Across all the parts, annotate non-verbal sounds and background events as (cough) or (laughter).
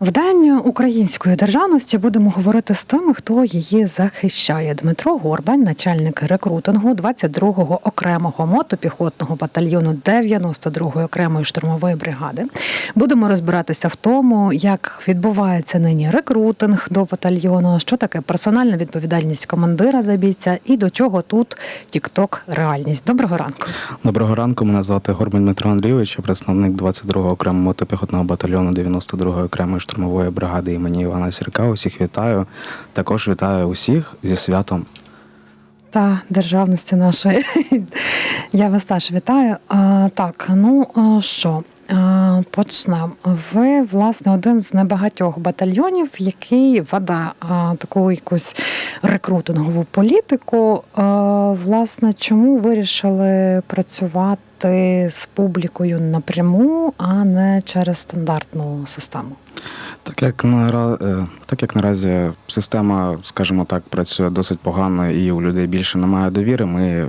В День української державності будемо говорити з тими, хто її захищає. Дмитро Горбань, начальник рекрутингу 22-го окремого мотопіхотного батальйону 92-ї окремої штурмової бригади. Будемо розбиратися в тому, як відбувається нині рекрутинг до батальйону, що таке персональна відповідальність командира за бійця і до чого тут тікток реальність. Доброго ранку. Доброго ранку, мене звати Горбань Дмитро Андрійович, представник 22-го окремого мотопіхотного батальйону 92-ї окремої штурмової бригади імені Івана Сірка. Усіх вітаю. Також вітаю усіх зі святом. та державності нашої. (laughs) Я вас теж вітаю. А, так, ну що? А, Почнемо. Ви, власне, один з небагатьох батальйонів, який веде а, таку якусь рекрутингову політику. А, Власне, чому вирішили працювати з публікою напряму, а не через стандартну систему? Так як нара... е, так як наразі система, скажімо так, працює досить погано і у людей більше немає довіри, ми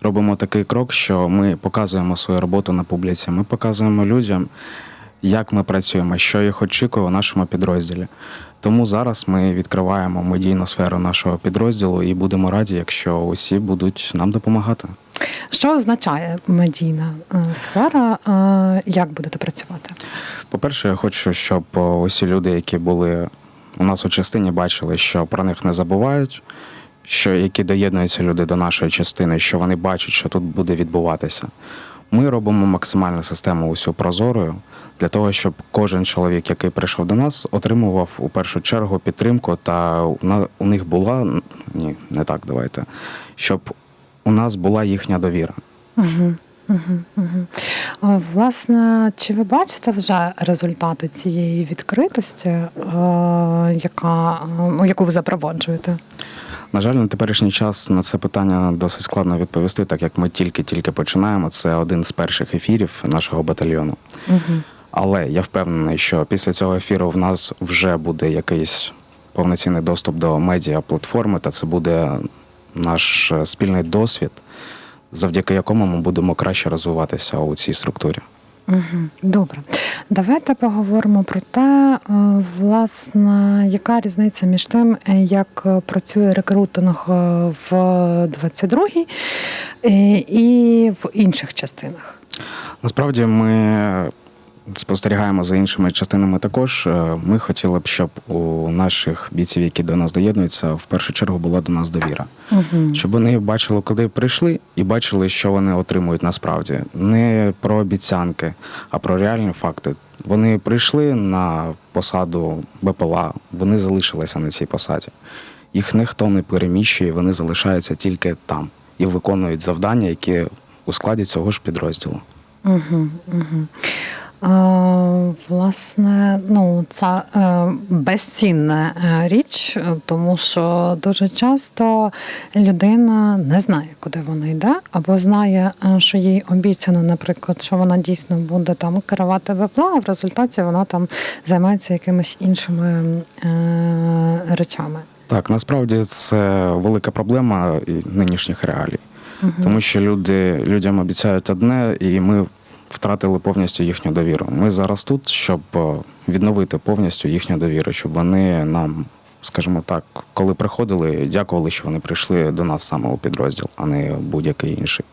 робимо такий крок, що ми показуємо свою роботу на публіці. Ми показуємо людям, як ми працюємо, що їх очікує у нашому підрозділі. Тому зараз ми відкриваємо медійну сферу нашого підрозділу і будемо раді, якщо усі будуть нам допомагати. Що означає медійна е, сфера? Е, Як будете працювати? По-перше, я хочу, щоб усі люди, які були у нас у частині, бачили, що про них не забувають, що які доєднуються люди до нашої частини, що вони бачать, що тут буде відбуватися. Ми робимо максимальну систему усю прозорою для того, щоб кожен чоловік, який прийшов до нас, отримував у першу чергу підтримку, та у них була ні, не так, давайте, щоб у нас була їхня довіра. Угу, угу, угу. Власне, чи ви бачите вже результати цієї відкритості, е, яка, е, яку ви запроваджуєте? На жаль, на теперішній час на це питання досить складно відповісти, так як ми тільки-тільки починаємо. Це один з перших ефірів нашого батальйону. Угу. Але я впевнений, що після цього ефіру в нас вже буде якийсь повноцінний доступ до медіаплатформи, та це буде наш е, спільний досвід, завдяки якому ми будемо краще розвиватися у цій структурі. Добре. Давайте поговоримо про те, е, власне, яка різниця між тим, е, як працює рекрутинг в 22-й е, і в інших частинах. Насправді ми спостерігаємо за іншими частинами також. Е, Ми хотіли б, щоб у наших бійців, які до нас доєднуються, в першу чергу була до нас довіра. Угу. Щоб вони бачили, куди прийшли, і бачили, що вони отримують насправді. Не про обіцянки, а про реальні факти. Вони прийшли на посаду БПЛА, вони залишилися на цій посаді. Їх ніхто не переміщує, вони залишаються тільки там і виконують завдання, які у складі цього ж підрозділу. Угу, угу. Е, власне, ну це безцінна е, річ, е, тому що дуже часто людина не знає, куди вона йде, або знає, що їй обіцяно, наприклад, що вона дійсно буде там керувати ВПЛА, а в результаті вона там займається якимись іншими речами. Так, насправді це велика проблема нинішніх реалій. Угу. Тому що люди людям обіцяють одне, і ми втратили повністю їхню довіру. Ми зараз тут, щоб е, відновити повністю їхню довіру, щоб вони нам, скажімо так, коли приходили, дякували, що вони прийшли до нас саме у підрозділ, а не будь-який інший.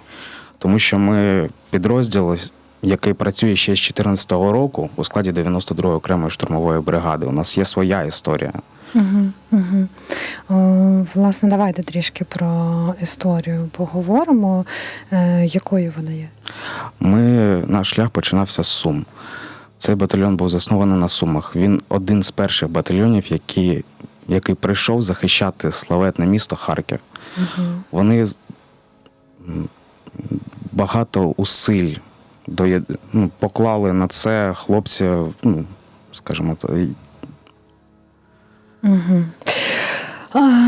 Тому що ми підрозділ, який працює ще з 2014 року у складі 92-ї окремої штурмової бригади. У нас є своя історія. Угу. Власне, давайте трішки про історію поговоримо. Е, якою вона є? Ми, наш шлях починався з Сум. Цей батальйон був заснований на Сумах. Він один з перших батальйонів, які, який прийшов захищати славетне місто Харків. Угу. Вони багато усиль доє- ну, поклали на це хлопці, ну, скажімо, і- Угу.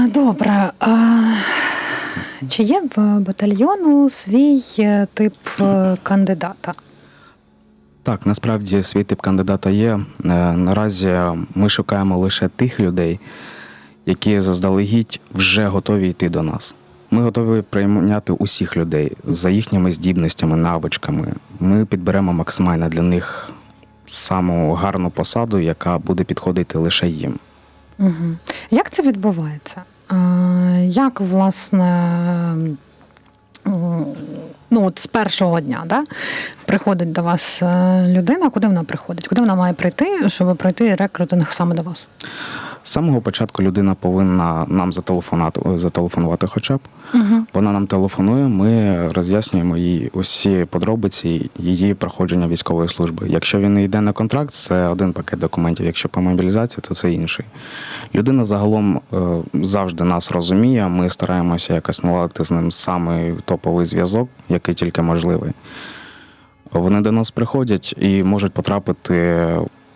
Добре. А, чи є в батальйону свій е, тип е, кандидата? Так, насправді свій тип кандидата є. Е, Наразі ми шукаємо лише тих людей, які заздалегідь вже готові йти до нас. Ми готові прийняти усіх людей за їхніми здібностями, навичками. Ми підберемо максимально для них саму гарну посаду, яка буде підходити лише їм. Угу. Як це відбувається? Як, власне, ну, от з першого дня да, приходить до вас е, людина, куди вона приходить? Куди вона має прийти, щоб пройти рекрутинг саме до вас? З самого початку людина повинна нам зателефонувати, зателефонувати хоча б. Угу. Вона нам телефонує, ми роз'яснюємо їй усі подробиці її проходження військової служби. Якщо він не йде на контракт, це один пакет документів. Якщо по мобілізації, то це інший. Людина загалом е, завжди нас розуміє. Ми стараємося якось наладити з ним самий топовий зв'язок, який тільки можливий. Вони до нас приходять і можуть потрапити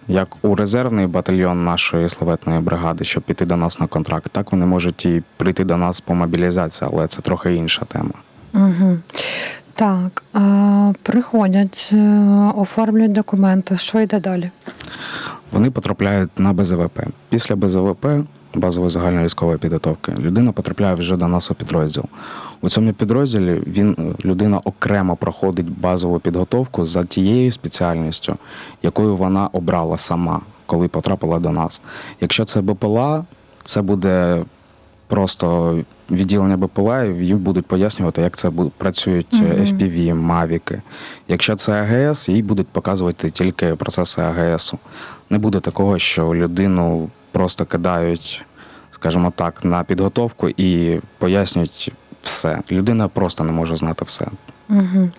як у резервний батальйон нашої славетної бригади, щоб піти до нас на контракт. Так вони можуть і прийти до нас по мобілізації, але це трохи інша тема. Угу. Так, е, приходять, е, оформлюють документи. Що йде далі? Вони потрапляють на БЗВП. Після БЗВП, базової загальної військової підготовки, людина потрапляє вже до нас у підрозділ. У цьому підрозділі він людина окремо проходить базову підготовку за тією спеціальністю, якою вона обрала сама, коли потрапила до нас. Якщо це БПЛА, це буде просто відділення БПЛА, і їм будуть пояснювати, як це працюють Мгм. FPV, мавіки. Якщо це АГС, їй будуть показувати тільки процеси АГСу. Не буде такого, що людину просто кидають, скажімо так, на підготовку і пояснюють все. Людина просто не може знати все. Угу.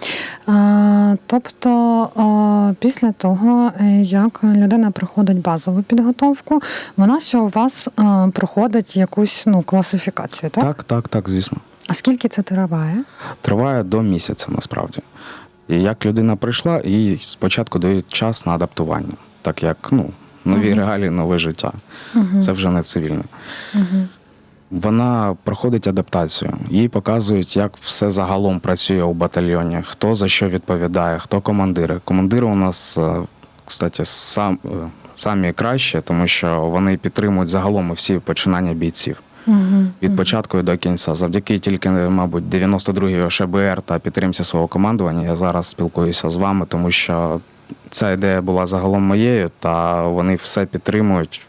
А, тобто, а, після того, е, як людина проходить базову підготовку, вона ще у вас а, проходить якусь ну, класифікацію, так? Так, так, так, звісно. А скільки це триває? Триває до місяця насправді. І як людина прийшла, їй спочатку дають час на адаптування, так як ну, нові Мгм. реалії, нове життя. Угу. Це вже не цивільне. Угу. Вона проходить адаптацію. Їй показують, як все загалом працює у батальйоні, хто за що відповідає, хто командири. Командири у нас, е, кстати, сам, е, самі кращі, тому що вони підтримують загалом всі починання бійців Угу. від початку і до кінця. Завдяки тільки, мабуть, 92-й ОШБР та підтримці свого командування. Я зараз спілкуюся з вами, тому що ця ідея була загалом моєю, та вони все підтримують.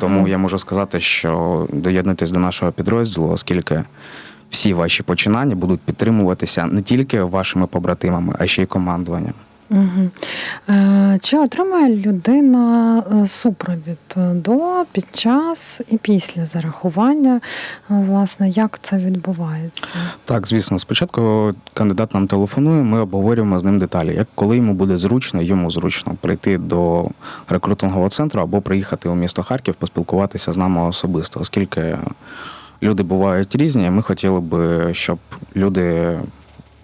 Тому я можу сказати, що доєднуйтесь до нашого підрозділу, оскільки всі ваші починання будуть підтримуватися не тільки вашими побратимами, а ще й командуванням. Угу. Е, чи отримує людина е, супровід до, під час і після зарахування? Е, Власне, як це відбувається? Так, звісно, спочатку кандидат нам телефонує, ми обговорюємо з ним деталі, як коли йому буде зручно, йому зручно прийти до рекрутингового центру або приїхати у місто Харків, поспілкуватися з нами особисто, оскільки люди бувають різні, ми хотіли б, щоб люди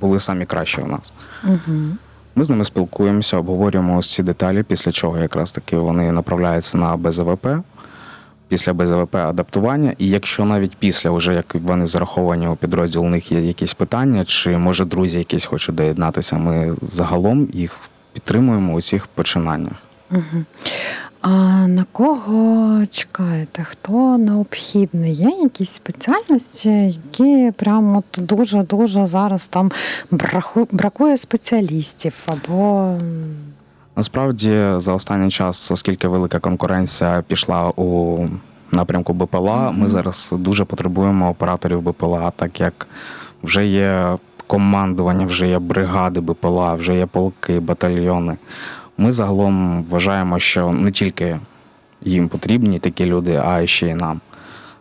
були самі кращі у нас. Угу. Ми з ними спілкуємося, обговорюємо ось ці деталі, після чого якраз таки вони направляються на БЗВП. Після БЗВП адаптування, і якщо навіть після, вже як вони зараховані у підрозділ, у них є якісь питання, чи може друзі якісь хочуть доєднатися, ми загалом їх підтримуємо у цих починаннях. Угу. А на кого чекаєте? Хто необхідний? Є якісь спеціальності, які прямо дуже-дуже зараз там бракує спеціалістів або Насправді, за останній час, оскільки велика конкуренція пішла у напрямку БПЛА, ми зараз дуже потребуємо операторів БПЛА, так як вже є командування, вже є бригади БПЛА, вже є полки, батальйони. Ми загалом вважаємо, що не тільки їм потрібні такі люди, а ще й нам.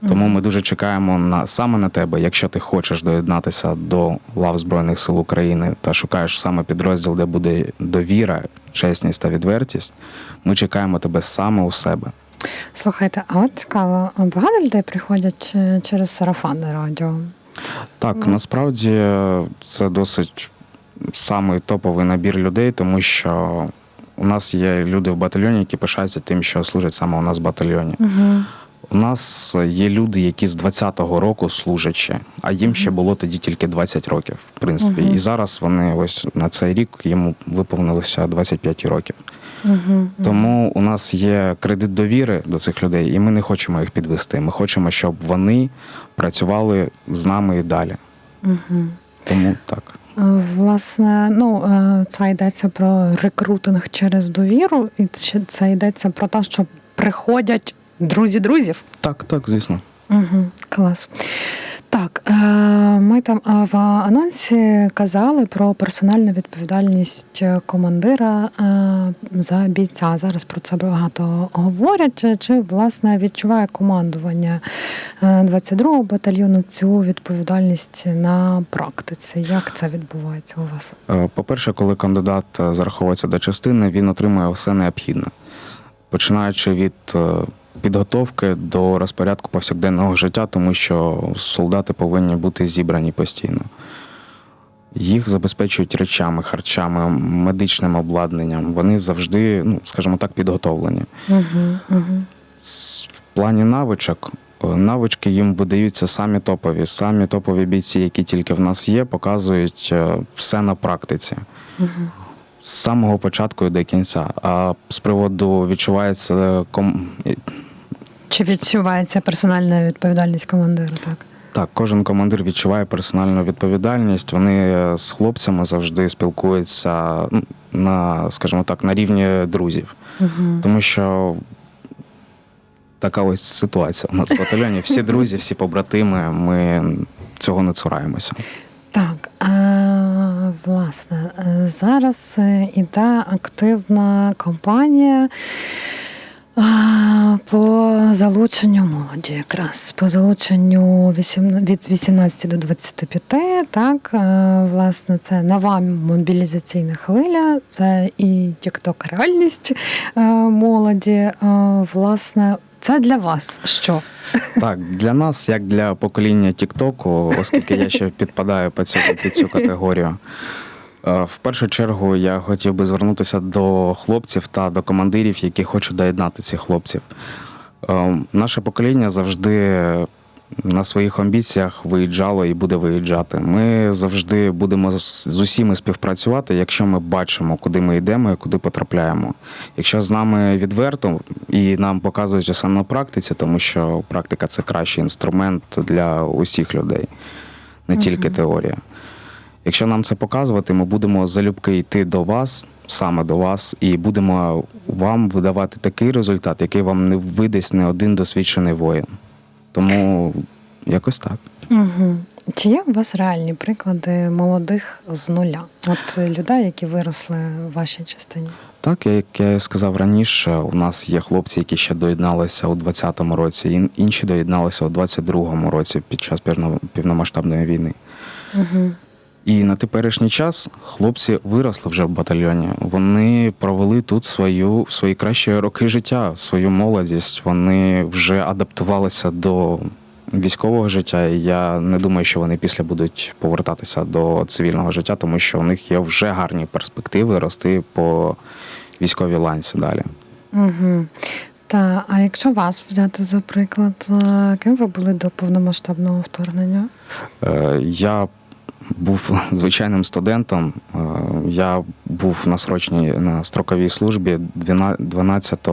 Тому ми дуже чекаємо на саме на тебе, якщо ти хочеш доєднатися до лав Збройних сил України та шукаєш саме підрозділ, де буде довіра, чесність та відвертість. Ми чекаємо тебе саме у себе. слухайте, а от цікаво, багато людей приходять е, через сарафанне радіо. Так, Ну. насправді це досить самий топовий набір людей, тому що у нас є люди в батальйоні, які пишаються тим, що служать саме у нас в батальйоні. Угу. У нас є люди, які з 20-го року служать ще, а їм ще було тоді тільки 20 років, в принципі. Мгм. І зараз вони ось на цей рік йому виповнилося 25 років. Угу. Тому у нас є кредит довіри до цих людей, і ми не хочемо їх підвести. Ми хочемо, щоб вони працювали з нами і далі. Угу. Тому так. Е, Власне, ну е, це йдеться про рекрутинг через довіру, і це- це йдеться про те, що приходять друзі друзів. Так, так, звісно. Угу, клас. Так, е, ми там е, в анонсі казали про персональну відповідальність е, командира за бійця. Зараз про це багато говорять. Чи власне відчуває командування е, 22-го батальйону цю відповідальність на практиці? Як це відбувається у вас? По-перше, коли кандидат зараховується до частини, він отримує все необхідне, починаючи від підготовки до розпорядку повсякденного життя, тому що солдати повинні бути зібрані постійно. Їх забезпечують речами, харчами, медичним обладнанням. Вони завжди, ну скажімо так, підготовлені. Угу, угу. В плані навичок, е, навички їм видаються самі топові. Самі топові бійці, які тільки в нас є, показують е, все на практиці. Угу. З самого початку і до кінця. А з приводу відчувається ком... Чи відчувається персональна відповідальність командира? Так. так, кожен командир відчуває персональну відповідальність. Вони е, з хлопцями завжди спілкуються на, скажімо так, на рівні друзів. Угу. Тому що така ось ситуація у нас в батальйоні. Всі (laughs) друзі, всі побратими, ми цього не цураємося. Так, а, власне, зараз е, іде активна кампанія по залученню молоді, якраз по залученню від 18 до 25, так, е, власне, це нова мобілізаційна хвиля, це і тікток реальність е, молоді. Е, Власне, це для вас що? Так, для нас, як для покоління Тіктоку, оскільки я ще (laughs) підпадаю під цю, під цю категорію. Е, В першу чергу я хотів би звернутися до хлопців та до командирів, які хочуть доєднати цих хлопців. Е, Наше покоління завжди на своїх амбіціях виїжджало і буде виїжджати. Ми завжди будемо з усіми співпрацювати, якщо ми бачимо, куди ми йдемо і куди потрапляємо. Якщо з нами відверто і нам показують усе на практиці, тому що практика це кращий інструмент для усіх людей, не тільки теорія. Якщо нам це показувати, ми будемо залюбки йти до вас, саме до вас, і будемо вам видавати такий результат, який вам не видасть не один досвідчений воїн. Тому якось так. Угу. Чи є у вас реальні приклади молодих з нуля? От людей, які виросли в вашій частині? Так, як я сказав раніше, у нас є хлопці, які ще доєдналися у 20-му році, ін- інші доєдналися у 22-му році під час півно- півномасштабної війни. Угу. І на теперішній час хлопці виросли вже в батальйоні. Вони провели тут свою свої кращі роки життя, свою молодість. Вони вже адаптувалися до військового життя. І я не думаю, що вони після будуть повертатися до цивільного життя, тому що у них є вже гарні перспективи рости по військовій ланці далі. Угу. Та, а якщо вас взяти за приклад, е, ким ви були до повномасштабного вторгнення? Е, Я був звичайним студентом. Е, Я був на срочній на строковій службі 12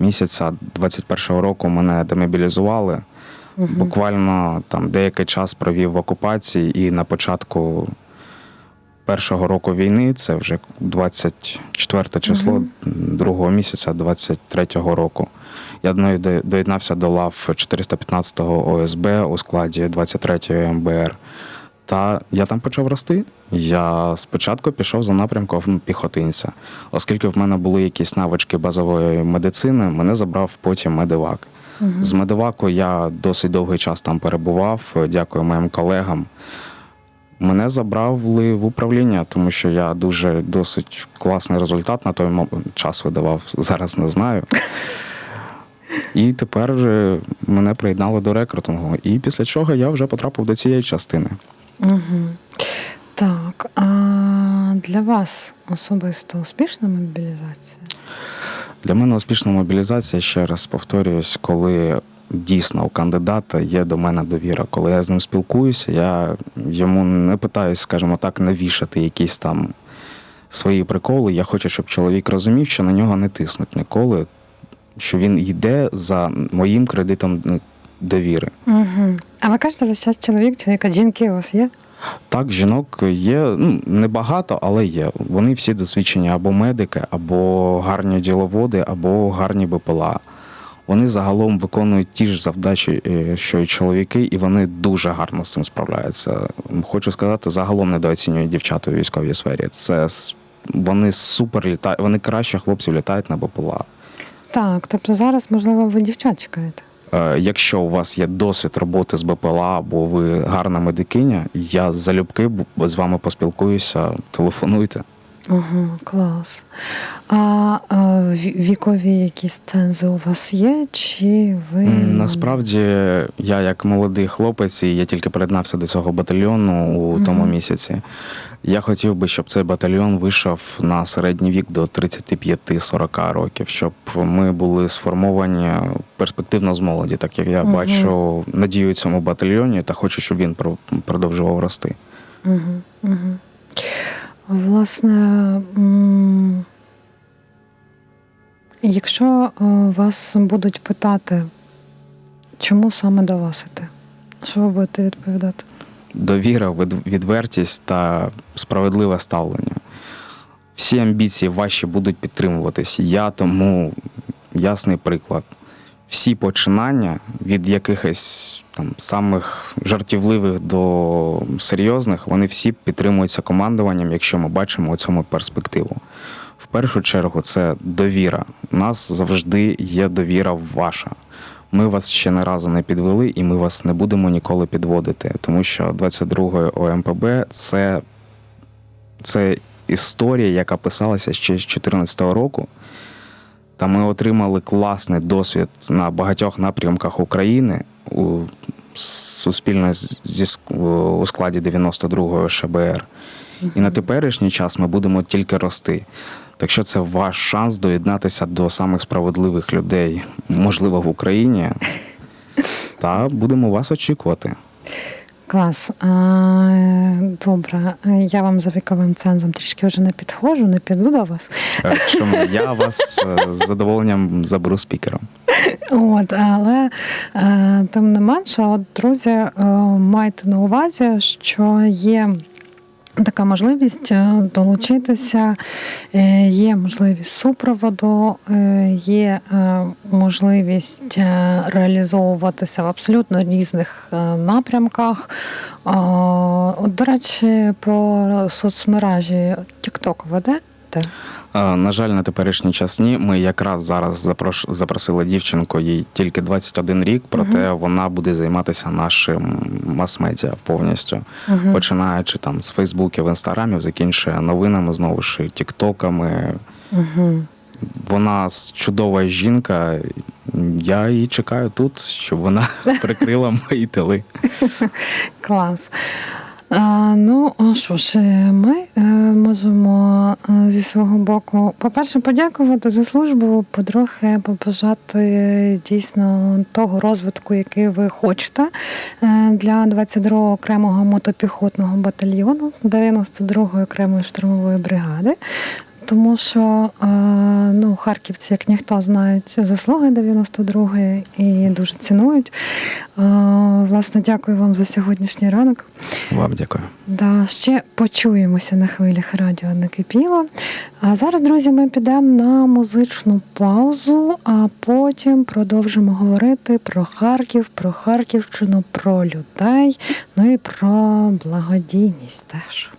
місяця 21-го року мене демобілізували. Угу. Буквально там деякий час провів в окупації, і на початку першого року війни, це вже 24 число Мгм. другого місяця 23-го року. Я до- до- доєднався до лав 415-го ОСБ у складі 23-ї МБР. Та я там почав рости. Я спочатку пішов за напрямком піхотинця. Оскільки в мене були якісь навички базової медицини, мене забрав потім медивак. З медиваку я досить довгий час там перебував. Дякую моїм колегам. Мене забрали в управління, тому що я дуже досить класний результат на той час видавав, зараз не знаю. (laughs) І тепер е, мене приєднали до рекрутингу. І після чого я вже потрапив до цієї частини. Угу. Так, а для вас особисто успішна мобілізація? Для мене успішна мобілізація, ще раз повторююсь, коли дійсно у кандидата є до мене довіра. Коли я з ним спілкуюся, я йому не питаюсь, скажімо так, навішати якісь там свої приколи. Я хочу, щоб чоловік розумів, що на нього не тиснуть ніколи, що він йде за моїм кредитом ну, довіри. Угу. А ви кажете, весь час чоловік, чоловіка, жінки у вас є? Так, жінок є ну, небагато, але є. Вони всі досвідчені або медики, або гарні діловоди, або гарні БПЛА. Вони загалом виконують ті ж завдачі, е, що й чоловіки, і вони дуже гарно з цим справляються. Хочу сказати, загалом недооцінюють дівчат у військовій сфері. Це вони супер літають, вони краще хлопців літають на БПЛА. Так, тобто зараз, можливо, ви дівчат чекаєте. Е, Якщо у вас є досвід роботи з БПЛА або ви гарна медикиня, я залюбки з вами поспілкуюся, телефонуйте. Ага, клас. А, а вікові якісь цензи у вас є? Чи ви Насправді, я як молодий хлопець, і я тільки приєднався до цього батальйону у Мгм. тому місяці. Я хотів би, щоб цей батальйон вийшов на середній вік до 35-40 років, щоб ми були сформовані перспективно з молоді, так як я Мгм. бачу надію цьому батальйоні та хочу, щоб він продовжував рости. Угу, угу. Власне, якщо е, вас будуть питати, чому саме до вас іти, що ви будете відповідати? довіра, відвертість та справедливе ставлення. Всі амбіції ваші будуть підтримуватись. Я тому ясний приклад. Всі починання від якихось там самих жартівливих до серйозних, вони всі підтримуються командуванням, якщо ми бачимо у цьому перспективу. В першу чергу це довіра. У нас завжди є довіра ваша. Ми вас ще не разу не підвели, і ми вас не будемо ніколи підводити, тому що 22 ОМПБ це, це історія, яка писалася ще з 2014 року. Та ми отримали класний досвід на багатьох напрямках України у суспільно зі у складі 92-го ШБР. І на теперішній час ми будемо тільки рости. Так що це ваш шанс доєднатися до самих справедливих людей, можливо, в Україні. (laughs) Та будемо вас очікувати. Клас. Добре, я вам за віковим цензом трішки вже не підходжу, не піду до вас. Е, Чому я вас е, з задоволенням заберу спікером. От, але е, тим не менше, от, друзі, е, майте на увазі, що є. Така можливість е, долучитися, е, є можливість супроводу, е, є можливість реалізовуватися в абсолютно різних напрямках. До речі, по соцмережі TikTok ведете? Е, На жаль, на теперішній час ні. Ми якраз зараз запросили дівчинку, їй тільки 21 рік, проте вона буде займатися нашим мас-медіа повністю. Мгм. Починаючи там з Фейсбуків, інстаграмів, закінчує новинами, знову ж тіктоками. Угу. Вона чудова жінка. Я її чекаю тут, щоб вона (laughs) прикрила мої тили. Клас. Ну, що ж, е, ми е, можемо е, зі свого боку, по-перше, подякувати за службу, по-друге, побажати дійсно того розвитку, який ви хочете для 22-го окремого мотопіхотного батальйону 92-ї окремої штурмової бригади. Тому що е, ну, харківці, як ніхто, знають заслуги 92-ї і дуже цінують. Е, Власне, дякую вам за сьогоднішній ранок. Вам дякую. Да, ще почуємося на хвилях радіо Накипіло. А зараз, друзі, ми підемо на музичну паузу, а потім продовжимо говорити про Харків, про Харківщину, про людей, ну і про благодійність теж.